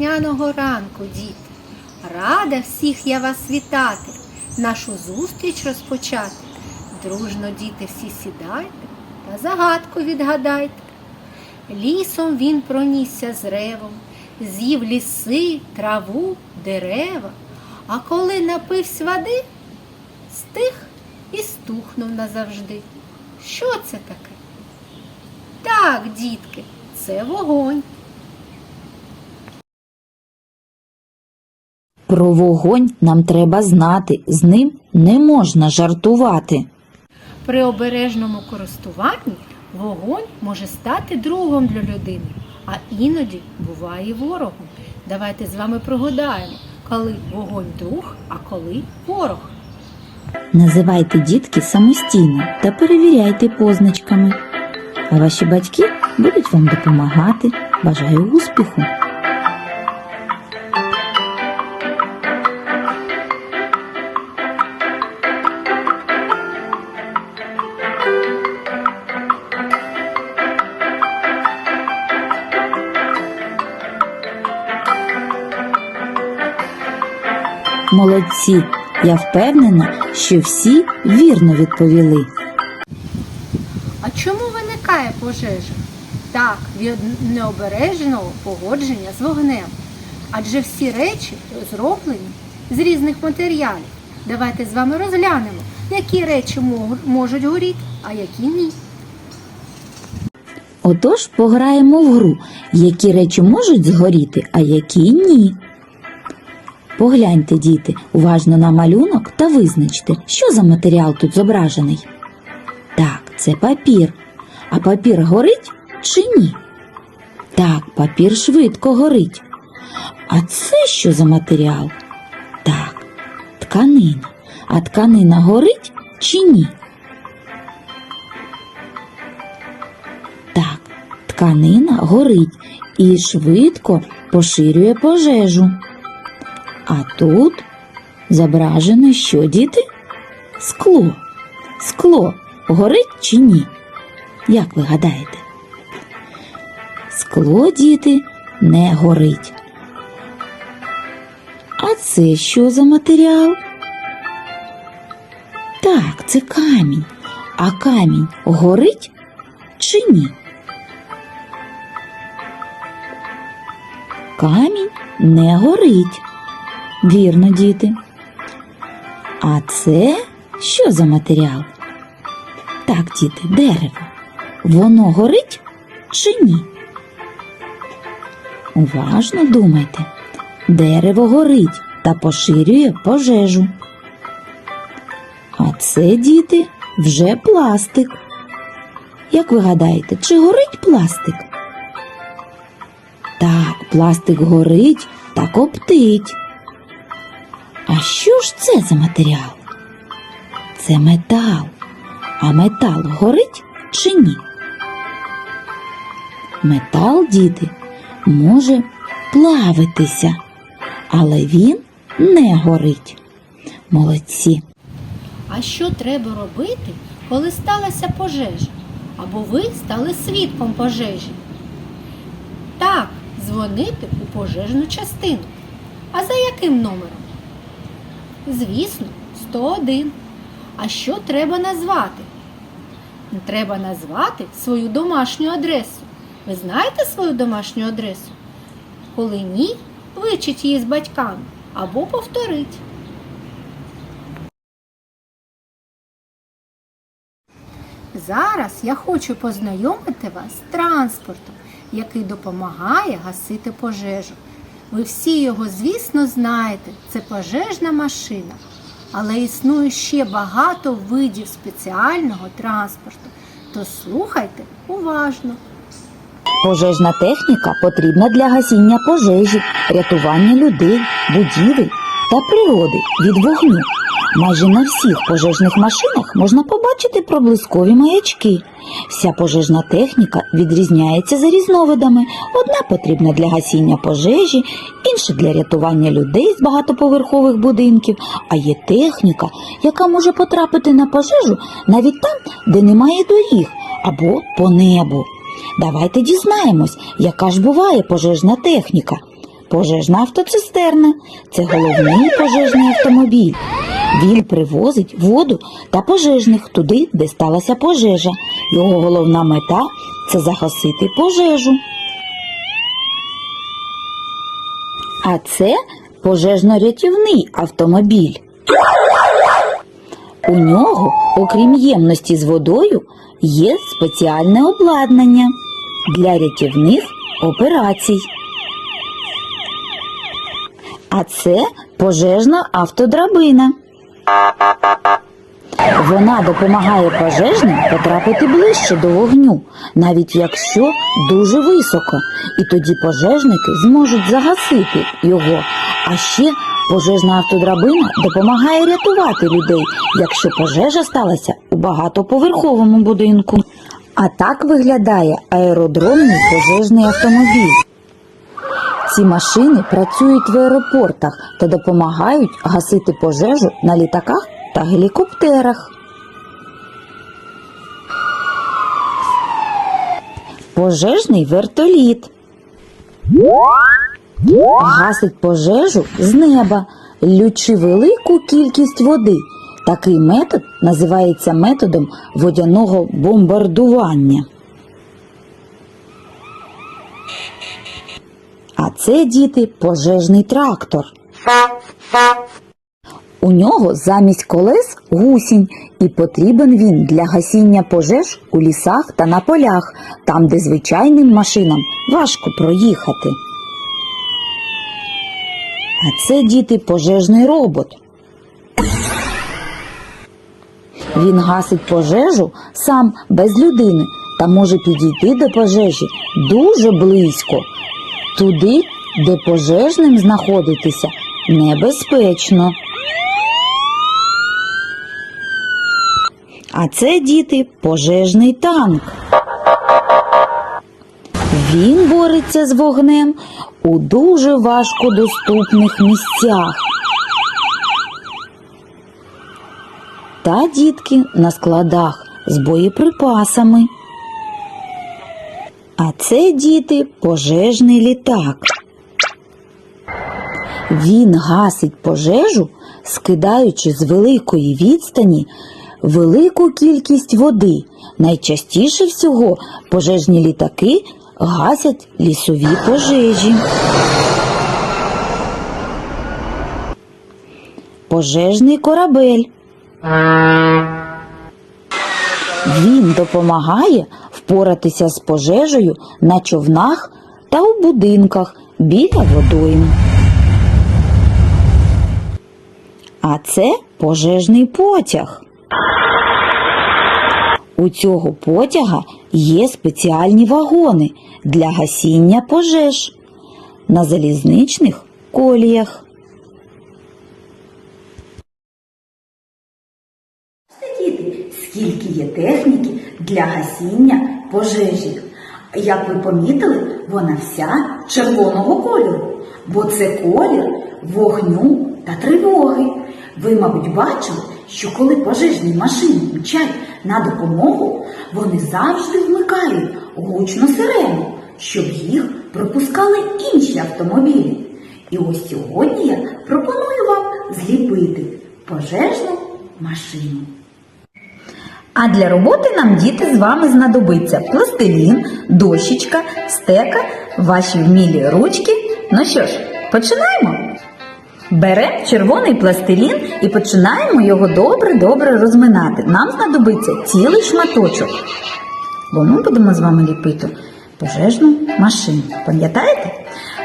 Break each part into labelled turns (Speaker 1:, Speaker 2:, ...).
Speaker 1: весняного ранку, діти. Рада всіх я вас вітати, нашу зустріч розпочати. Дружно, діти, всі сідайте та загадку відгадайте. Лісом він пронісся з ревом, з'їв ліси, траву, дерева, а коли напився води, стих і стухнув назавжди. Що це таке? Так, дітки, це вогонь.
Speaker 2: Про вогонь нам треба знати, з ним не можна жартувати.
Speaker 1: При обережному користуванні вогонь може стати другом для людини, а іноді буває ворогом. Давайте з вами пригадаємо, коли вогонь друг, а коли ворог.
Speaker 2: Називайте дітки самостійно та перевіряйте позначками. А ваші батьки будуть вам допомагати. Бажаю успіху! Молодці! Я впевнена, що всі вірно відповіли.
Speaker 1: А чому виникає пожежа? Так, від необережного погодження з вогнем. Адже всі речі зроблені з різних матеріалів. Давайте з вами розглянемо, які речі можуть горіти, а які ні.
Speaker 2: Отож, пограємо в гру, які речі можуть згоріти, а які ні. Погляньте, діти, уважно на малюнок та визначте, що за матеріал тут зображений. Так, це папір. А папір горить чи ні? Так, папір швидко горить. А це що за матеріал? Так, тканина. А тканина горить чи ні? Так, тканина горить і швидко поширює пожежу. А тут зображено що, діти? Скло. Скло горить чи ні? Як ви гадаєте? Скло, діти, не горить. А це що за матеріал? Так, це камінь. А камінь горить чи ні? Камінь не горить. Вірно, діти. А це що за матеріал? Так, діти, дерево. Воно горить чи ні? Уважно думайте. Дерево горить та поширює пожежу. А це, діти, вже пластик. Як ви гадаєте, чи горить пластик? Так, пластик горить та коптить. А що ж це за матеріал? Це метал. А метал горить чи ні? Метал, діти, може плавитися, але він не горить. Молодці.
Speaker 1: А що треба робити, коли сталася пожежа? Або ви стали свідком пожежі? Так, дзвонити у пожежну частину. А за яким номером? Звісно, 101. А що треба назвати? Треба назвати свою домашню адресу. Ви знаєте свою домашню адресу? Коли ні, вичіть її з батьками або повторіть. Зараз я хочу познайомити вас з транспортом, який допомагає гасити пожежу. Ви всі його, звісно, знаєте, це пожежна машина. Але існує ще багато видів спеціального транспорту. То слухайте уважно.
Speaker 2: Пожежна техніка потрібна для гасіння пожежі, рятування людей, будівель та природи від вогню. Майже на всіх пожежних машинах можна побачити проблискові маячки. Вся пожежна техніка відрізняється за різновидами. Одна потрібна для гасіння пожежі, інша для рятування людей з багатоповерхових будинків, а є техніка, яка може потрапити на пожежу навіть там, де немає доріг або по небу. Давайте дізнаємось, яка ж буває пожежна техніка. пожежна автоцистерна. Це головний пожежний автомобіль. Він привозить воду та пожежних туди, де сталася пожежа. Його головна мета це загасити пожежу. А це пожежно-рятівний автомобіль. У нього, окрім ємності з водою, є спеціальне обладнання для рятівних операцій. А це пожежна автодрабина. Вона допомагає пожежним потрапити ближче до вогню, навіть якщо дуже високо, і тоді пожежники зможуть загасити його. А ще пожежна автодрабина допомагає рятувати людей, якщо пожежа сталася у багатоповерховому будинку. А так виглядає аеродромний пожежний автомобіль. Ці машини працюють в аеропортах та допомагають гасити пожежу на літаках та гелікоптерах. Пожежний вертоліт гасить пожежу з неба, лючи велику кількість води. Такий метод називається методом водяного бомбардування. А це діти пожежний трактор. У нього замість колес гусінь, і потрібен він для гасіння пожеж у лісах та на полях, там, де звичайним машинам важко проїхати. А це діти пожежний робот. Він гасить пожежу сам без людини та може підійти до пожежі дуже близько, туди, де пожежним знаходитися небезпечно. А це діти пожежний танк. Він бореться з вогнем у дуже важкодоступних місцях. Та дітки на складах з боєприпасами. А це діти пожежний літак. Він гасить пожежу, скидаючи з великої відстані велику кількість води. Найчастіше всього пожежні літаки гасять лісові пожежі. Пожежний корабель. Він допомагає впоратися з пожежею на човнах та у будинках біля водойм. А це пожежний потяг. У цього потяга є спеціальні вагони для гасіння пожеж на залізничних коліях.
Speaker 3: Діти, скільки є техніки для гасіння пожежі. Як ви помітили, вона вся червоного кольору, бо це колір вогню та тривоги. Ви, мабуть, бачили, що коли пожежні машини мчать на допомогу, вони завжди вмикають гучну сирену, щоб їх пропускали інші автомобілі. І ось сьогодні я пропоную вам зліпити пожежну машину.
Speaker 1: А для роботи нам діти з вами знадобиться пластилін, дощечка, стека, ваші вмілі ручки. Ну що ж, починаємо. Беремо червоний пластилін і починаємо його добре-добре розминати. Нам знадобиться цілий шматочок, бо ми будемо з вами ліпити пожежну машину. Пам'ятаєте?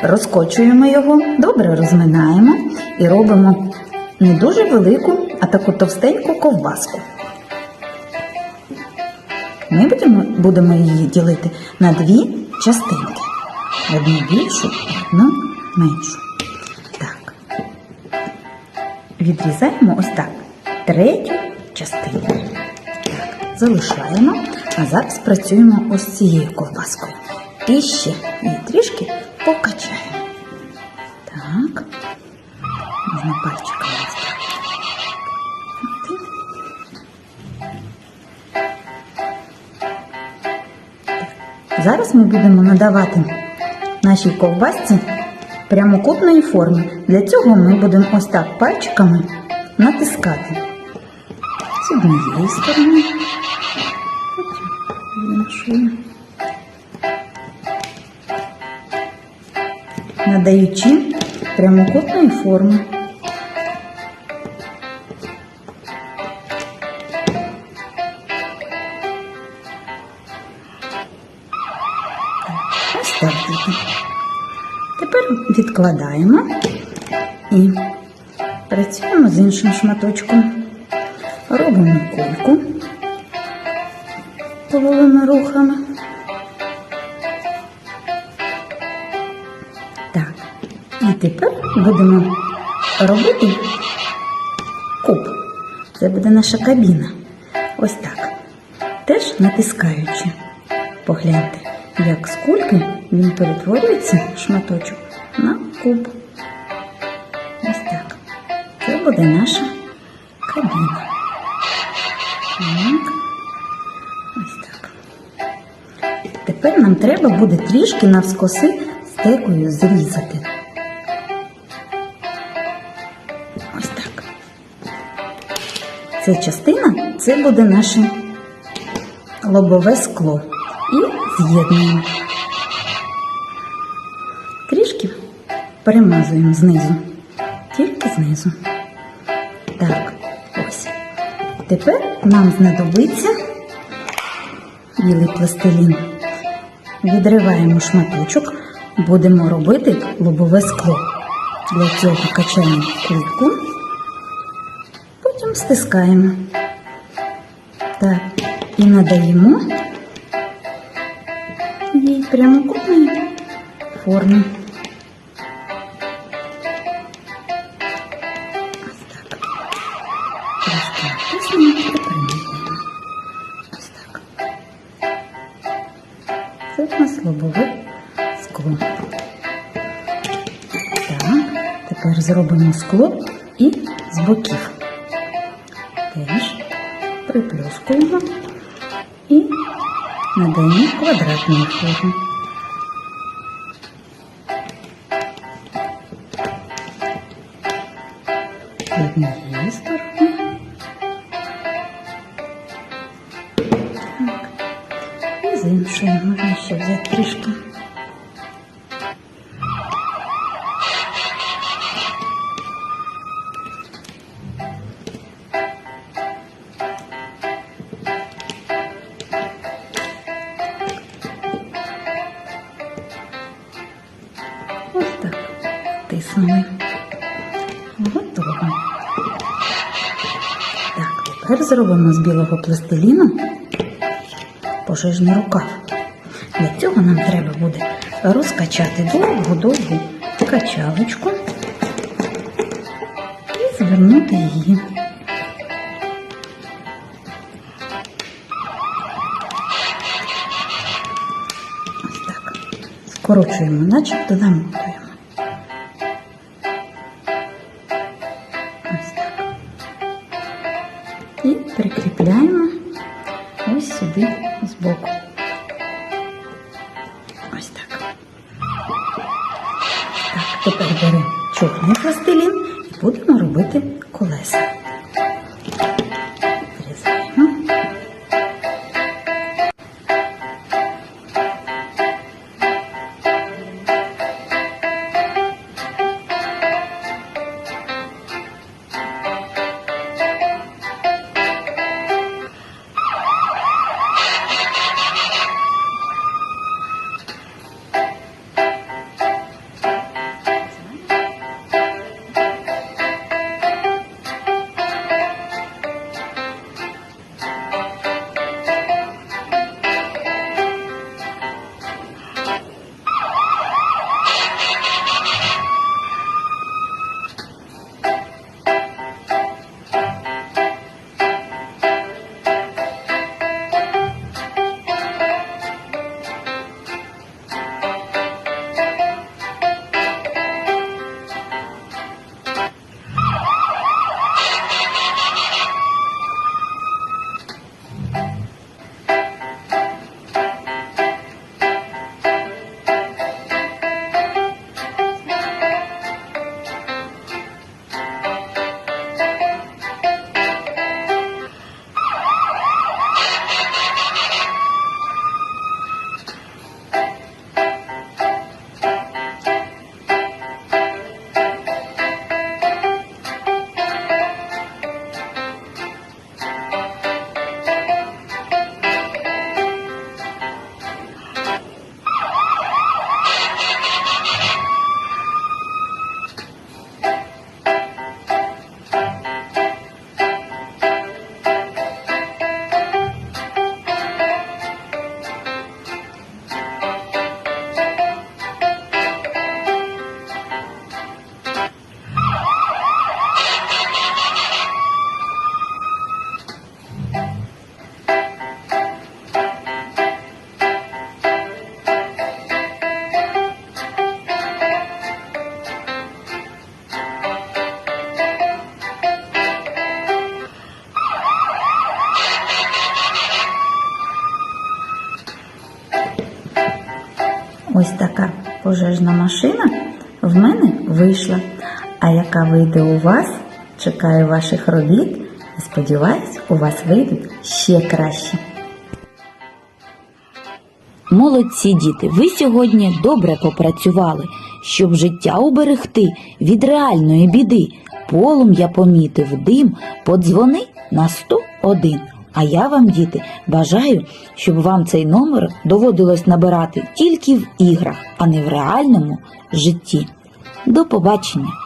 Speaker 1: Розкочуємо його, добре розминаємо і робимо не дуже велику, а таку товстеньку ковбаску. Ми будемо, будемо її ділити на дві частинки. Одну більшу, одну меншу. Так. Відрізаємо ось так. Третю частину. Так, залишаємо, а зараз працюємо ось цією ковбаскою. І ще її трішки покачаємо. Так. Можна пальчиками. Зараз ми будемо надавати нашій ковбасці
Speaker 2: прямокутної форми. Для цього ми будемо ось так пальчиками натискати. З однієї сторони, надаючи прямокутної форми. Тепер відкладаємо і працюємо з іншим шматочком. Робимо кульку коловими рухами. Так. І тепер будемо робити куб. Це буде наша кабіна. Ось так. Теж натискаючи. Погляньте, як з кульки він перетворюється, шматочок, на куб. Ось так. Це буде наша кабіна. Так. Ось так. Тепер нам треба буде трішки навскоси стекою зрізати. Ось так. Ця частина це буде наше лобове скло. І з'єднуємо. Трішки перемазуємо знизу. Тільки знизу. Так, ось. Тепер нам знадобиться білий пластилін. Відриваємо шматочок, будемо робити лобове скло. Для цього качаємо кульку, потім стискаємо. Так, і надаємо їй прямокутної форми. І приміряємо. Ось так. Це в нас скло. Так, тепер зробимо скло і з боків. Теж приплюскуємо і надаємо квадратної форми. Іншої можна ще взяти трішки. Ось так. Тиснули. Готово. Так, тепер зробимо з білого пластиліну пожежний рукав. Для цього нам треба буде розкачати довгу-довгу качалочку і звернути її. Ось так. Скорочуємо, начебто замотуємо. Тепер беремо чорний пластилін і будемо робити колеса.
Speaker 3: Пожежна машина в мене вийшла. А яка вийде у вас? Чекаю ваших робіт і сподіваюсь, у вас вийдуть ще краще.
Speaker 2: Молодці діти, ви сьогодні добре попрацювали, щоб життя уберегти від реальної біди. Полум'я помітив дим, подзвони на 101. А я вам, діти, бажаю, щоб вам цей номер доводилось набирати тільки в іграх, а не в реальному житті. До побачення!